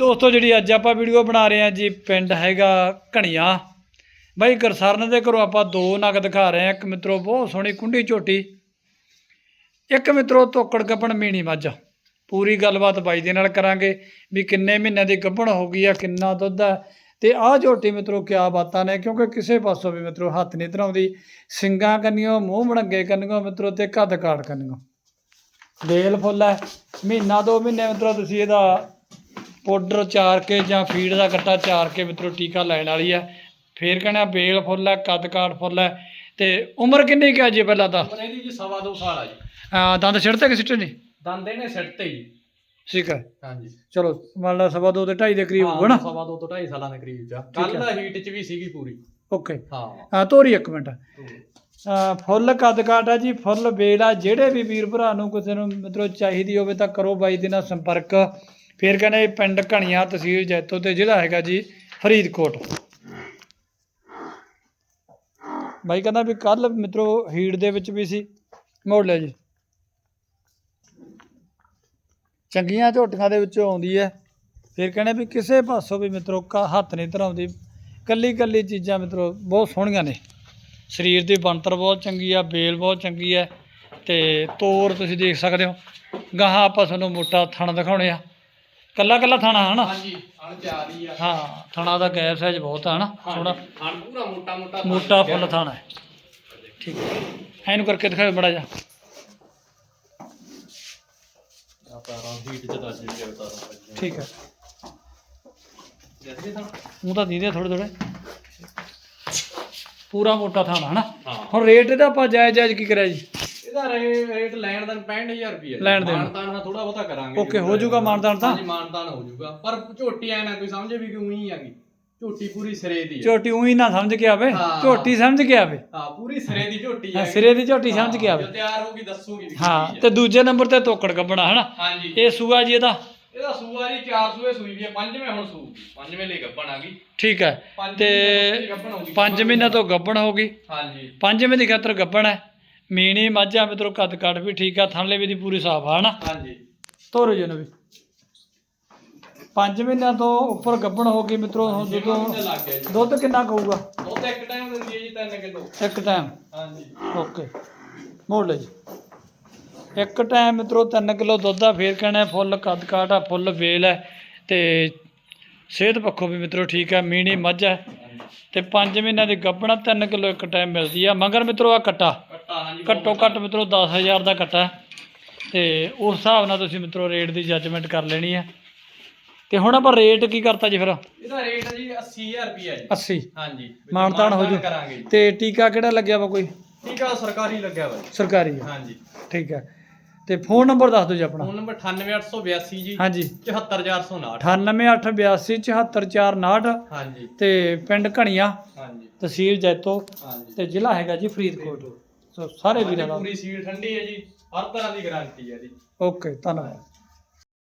ਦੋਸਤੋ ਜਿਹੜੀ ਅੱਜ ਆਪਾਂ ਵੀਡੀਓ ਬਣਾ ਰਹੇ ਹਾਂ ਜੀ, ਪਿੰਡ ਹੈਗਾ ਘਣੀਆਂ। ਬਾਈ ਗਰਸਰਨ ਦੇ ਘਰੋਂ ਆਪਾਂ ਦੋ ਨਗ ਦਿਖਾ ਰਹੇ ਹਾਂ। ਇੱਕ ਮਿੱਤਰੋ ਬਹੁਤ ਸੋਹਣੀ ਕੁੰਡੀ ਝੋਟੀ, ਇੱਕ ਮਿੱਤਰੋ ਤੋਕੜ ਗੱਪਣ ਮੀਣੀ ਮੱਝ। ਪੂਰੀ ਗੱਲਬਾਤ ਬਾਈ ਦੇ ਨਾਲ ਕਰਾਂਗੇ ਵੀ ਕਿੰਨੇ ਮਹੀਨਿਆਂ ਦੀ ਗੱਭਣ ਹੋ ਗਈ ਆ, ਕਿੰਨਾ ਦੁੱਧ ਆ। ਤੇ ਆਹ ਝੋਟੀ ਮਿੱਤਰੋ ਕਿਆ ਬਾਤਾਂ ਨੇ, ਕਿਉਂਕਿ ਕਿਸੇ ਪਾਸੋਂ ਵੀ ਮਿੱਤਰੋ ਹੱਥ ਨਹੀਂ ਧਰਾਉਂਦੀ। ਸਿੰਗਾਂ ਕੰਨਿਓ, ਮੂੰਹ ਮੜੰਗੇ ਕੰਨਿਓ ਮਿੱਤਰੋ ਤੇ ਕੱਦ ਕਾੜ ਕੰਨਿਓ। ਬੇਲ ਫੁੱਲ ਹੈ ਮਹੀਨਾ ਦੋ ਮਹੀਨੇ ਮਿੱਤਰੋ ਤੁਸੀਂ ਇਹਦਾ ਪਾਊਡਰ ਚਾਰ ਕੇ ਜਾਂ ਫੀਡ ਦਾ ਕੱਟਾ ਚਾਰ ਕੇ ਮਿੱਤਰੋ ਟੀਕਾ ਲੈਣ ਵਾਲੀ ਹੈ। ਫੇਰ ਕਹਿੰਦਾ ਬੇਲ ਫੁੱਲ ਹੈ ਕੱਦ ਕਾੜ ਫੁੱਲ ਹੈ। ਤੇ ਉਮਰ ਕਿੰਨੀ ਕੁ ਹੈ ਜੀ ਪਹਿਲਾਂ ਤਾਂ? ਉਮਰ ਇਹਦੀ ਜੀ ਸਵਾ ਦੋ ਸਾਲ ਆ ਜੀ। ਅਹ ਦੰਦ ਛਿੜਤੇ ਕਿ ਸਿੱਟੇ ਨਹੀਂ? ਦੰਦੇ ਨੇ ਸਿੱਟ ਤੇ ਜੀ ਠੀਕ ਹੈ। ਹਾਂਜੀ। ਚਲੋ ਮੰਨ ਲਾ ਸਵਾ ਦੋ ਤੇ ਢਾਈ ਦੇ ਕਰੀਬ ਹੋਊਗਾ ਨਾ? ਸਵਾ ਦੋ ਤੋਂ ਢਾਈ ਸਾਲਾਂ ਦੇ ਕਰੀਬ ਠੀਕ ਕੱਲ ਹੈ। ਹੀਟ ਚ ਵੀ ਸੀਗੀ ਪੂਰੀ। ਓਕੇ। ਹਾਂ। ਆ ਤੋਰੀ ਇੱਕ ਮਿੰਟ। ਅਹ ਫੁੱਲ ਕੱਦ ਕਾਟ ਆ ਜੀ ਫੁੱਲ ਬੇਲ ਆ। ਜਿਹੜੇ ਵੀ ਵੀਰ ਭਰਾ ਨੂੰ ਕਿਸੇ ਨੂੰ ਮਤਲਬ ਚਾਹੀਦੀ ਹੋਵੇ ਤਾਂ ਕਰੋ ਬਾਈ ਦੇ ਨਾਲ ਸੰਪਰਕ। ਫਿਰ ਕਹਿੰਦੇ ਪਿੰਡ ਘਣੀਆਂ ਤਹਿਸੀਲ ਜੈਤੋ ਤੇ ਜ਼ਿਲ੍ਹਾ ਹੈਗਾ ਜੀ ਫਰੀਦਕੋਟ। ਬਾਈ ਕਹਿੰਦਾ ਵੀ ਕੱਲ ਮਿੱਤਰੋ ਹੀਟ ਦੇ ਵਿੱਚ ਵੀ ਸੀ, ਮੋੜ ਲਿਆ ਜੀ। ਚੰਗੀਆਂ ਝੋਟੀਆਂ ਦੇ ਵਿੱਚੋਂ ਆਉਂਦੀ ਹੈ। ਫਿਰ ਕਹਿੰਦੇ ਵੀ ਕਿਸੇ ਪਾਸੋਂ ਵੀ ਮਿੱਤਰੋ ਕਾ ਹੱਥ ਨਹੀਂ ਧਰਾਉਂਦੀ। ਕੱਲੀ ਕੱਲੀ ਚੀਜ਼ਾਂ ਮਿੱਤਰੋ ਬਹੁਤ ਸੋਹਣੀਆਂ ਨੇ। ਸਰੀਰ ਦੀ ਬਣਤਰ ਬਹੁਤ ਚੰਗੀ ਆ, ਬੇਲ ਬਹੁਤ ਚੰਗੀ ਹੈ ਤੇ ਤੋਰ ਤੁਸੀਂ ਦੇਖ ਸਕਦੇ ਹੋ। ਗਾਹਾਂ ਆਪਾਂ ਤੁਹਾਨੂੰ ਮੋਟਾ ਥਣ ਦਿਖਾਉਣੇ ਆ। ਕੱਲਾ ਕੱਲਾ ਥਾਣਾ ਹਨਾ? ਹਾਂਜੀ ਹਣ ਚਾਰ ਹੀ ਆ। ਹਾਂ ਥਣਾ ਦਾ ਗੈਰ ਸਾਈਜ਼ ਬਹੁਤ ਆ ਹਨਾ ਥੋੜਾ ਹਣ ਪੂਰਾ ਮੋਟਾ ਮੋਟਾ ਮੋਟਾ ਫੁੱਲ ਥਾਣਾ ਹੈ। ਠੀਕ ਹੈ। ਇਹਨੂੰ ਕਰਕੇ ਦਿਖਾਓ ਬੜਾ ਜਾ ਆਪਾਂ ਹੀਟ ਚ ਦੱਸ ਜੀ ਉਤਾਰਾਂ ਠੀਕ ਹੈ। ਵੀ ਤਾਂ। ਉਹ ਤਾਂ ਦੀਦੇ ਥੋੜੇ ਥੋੜੇ ਪੂਰਾ ਮੋਟਾ ਥਾਣਾ ਹਾਂ। ਹੁਣ ਰੇਟ ਇਹਦਾ ਆਪਾਂ ਜਾਇਜ਼ ਜਾਇਜ਼ ਕੀ ਕਰਿਆ ਜੀ? ਇਹਦਾ ਰੇ- ਰੇਟ ਲੈਣ ਦਾ 65000 ਰੁਪਏ ਲੈਣ ਦੇਣ। ਮਾਨਤਾਨ ਥੋੜਾ ਬਹੁਤਾ ਕਰਾਂਗੇ ਓਕੇ ਹੋ ਜਾਊਗਾ ਮਾਨਤਾਨ ਤਾਂ? ਹਾਂਜੀ ਮਾਨਤਾਨ ਹੋ ਜਾਊਗਾ। ਪਰ ਝੋਟੀ ਐ ਨਾ ਕੋਈ ਸਮਝੇ ਵੀ ਕਿ ਉਹੀ ਆਗੀ ਝੋਟੀ ਪੂਰੀ ਸਿਰੇ ਦੀ ਹੈ। ਝੋਟੀ ਉਹੀ ਨਾ ਸਮਝ ਕੇ ਆਵੇ। ਹਾਂ। ਝੋਟੀ ਸਮਝ ਕੇ ਆਵੇ। ਹਾਂ ਪੂਰੀ ਸਿਰੇ ਦੀ ਝੋਟੀ ਹਾਂ, ਹੈ। ਸਿਰੇ ਦੀ ਝੋਟੀ ਸਮਝ ਕੇ ਆਵੇ। ਤਿਆਰ ਹੋਗੀ ਦੱਸੂਗੀ ਵੀ ਹਾਂ ਹੈ। ਤੇ ਦੂਜੇ ਨੰਬਰ ਤੇ ਤੋਕੜ ਕੱਢਣਾ ਹਨਾ? ਹਾਂਜੀ। ਇਹ ਸੂਆ ਜੀ ਇਹਦਾ? ਇਹਦਾ ਸੂਆ ਜੀ ਚਾਰ ਸੂਏ ਸੂਈ ਵੀ ਹੈ। ਪੰਜਵੇਂ ਹੁਣ ਸੂ ਪੰਜਵੇਂ ਲਈ ਗੱਪਣ ਆ ਗਈ। ਠੀਕ ਹੈ। ਪੰਜ ਤੇ ਮਹੀਨੇ ਤੋਂ ਗੱਭਣ ਹੋ ਗਈ। 5 ਮਹੀਨਿਆਂ ਤੋਂ ਗੱਭਣ ਹੋ ਗਈ। ਹਾਂਜੀ। ਪੰਜਵੇਂ ਦੀ ਖਾਤਰ ਗੱਭਣ ਹੈ। ਮੀਣੀ ਮਾਝਾ ਮਿੱਤਰੋ ਕੱਦ ਕੱਟ ਵੀ ਠੀਕ ਆ ਥਣਲੇ ਵੀ ਦੀ ਪੂਰੀ ਸਾਫ਼ ਆ ਹਨਾ? ਹਾਂਜੀ। ਤੋਰੋ ਜੀ ਨੂੰ ਵੀ 5 ਮਹੀਨਿਆਂ ਤੋਂ ਉੱਪਰ ਗੱਭਣ ਹੋ ਗਈ ਮਿੱਤਰੋ ਹੁਣ ਜਦੋਂ ਦੁੱਧ ਕਿੰਨਾ ਕਹੂਗਾ? ਤਾਂ ਇੱਕ ਟਾਈਮ ਦਿੰਦੀ ਹੈ ਜੀ 3 ਕਿਲੋ। ਇੱਕ ਟਾਈਮ ਹਾਂਜੀ। ਓਕੇ। ਮੋੜ ਲੈ ਜੀ। ਇੱਕ ਟਾਈਮ ਮਿੱਤਰੋ 3 ਕਿਲੋ ਦੁੱਧ ਆ ਫੇਰ ਕਹਿਣਾ ਫੁੱਲ ਕੱਦ ਕਾਟ ਆ ਫੁੱਲ ਵੇਲ ਹੈ ਤੇ ਸਿਹਤ ਪੱਖੋਂ ਵੀ ਮਿੱਤਰੋ ਠੀਕ ਹੈ ਮੀਣੀ ਮੱਝ ਹੈ ਤੇ 5 ਮਹੀਨਿਆਂ ਦੀ ਗੱਭਣਾ 3 ਕਿਲੋ ਇੱਕ ਟਾਈਮ ਮਿਲਦੀ ਆ। ਮਗਰ ਮਿੱਤਰੋ ਆ ਕੱਟਾ। ਘੱਟੋ ਘੱਟ ਮਿੱਤਰੋ 10000 ਦਾ ਕੱਟਾ ਤੇ ਉਸ ਹਿਸਾਬ ਨਾਲ ਤੁਸੀਂ ਮਿੱਤਰੋ ਰੇਟ ਦੀ ਜੱਜਮੈਂਟ ਕਰ ਲੈਣੀ ਹੈ। ਤੇ ਹੁਣ ਆਪਾਂ ਰੇਟ ਕੀ ਕਰਤਾ ਜੀ ਫਿਰ? ਇਹਦਾ ਰੇਟ ਜੀ 80000 ਰੁਪਏ ਜੀ। 80 ਹਾਂਜੀ। ਮਾਨਤਾਨ ਹੋ ਜੂ। ਕਰਾਂਗੇ। ਤੇ ਟੀਕਾ ਕਿਹੜਾ ਲੱਗਿਆ ਵਾ ਕੋਈ? ਆ ਸਰਕਾਰੀ ਲੱਗਿਆ ਵਾ। ਸਰਕਾਰੀ ਆ। ਹਾਂਜੀ। ਠੀਕ ਹੈ। ਤੇ ਫੋਨ ਨੰਬਰ ਦੱਸ ਦਿਓ ਜੀ ਆਪਣਾ। ਫੋਨ ਨੰਬਰ 98882 ਜੀ। ਹਾਂਜੀ। 74459 9882 74459 ਹਾਂਜੀ। ਤੇ ਪਿੰਡ ਘਣੀਆਂ। ਹਾਂਜੀ। ਤਹਿਸੀਲ ਜੈਤੋ। ਹਾਂਜੀ। ਤੇ ਜ਼ਿਲ੍ਹਾ ਹੈਗਾ ਜੀ ਫਰੀਦਕੋਟ। ਸੋ ਸਾਰੇ ਵੀਰਾਂ ਦਾ ਪੂਰੀ ਸੀਲ ਠੰਡੀ ਹੈ ਜੀ ਹਰ ਤਰ੍ਹਾਂ ਦੀ ਗਾਰੰਟੀ ਹੈ ਜੀ। ਓਕੇ ਧੰਨਵਾਦ।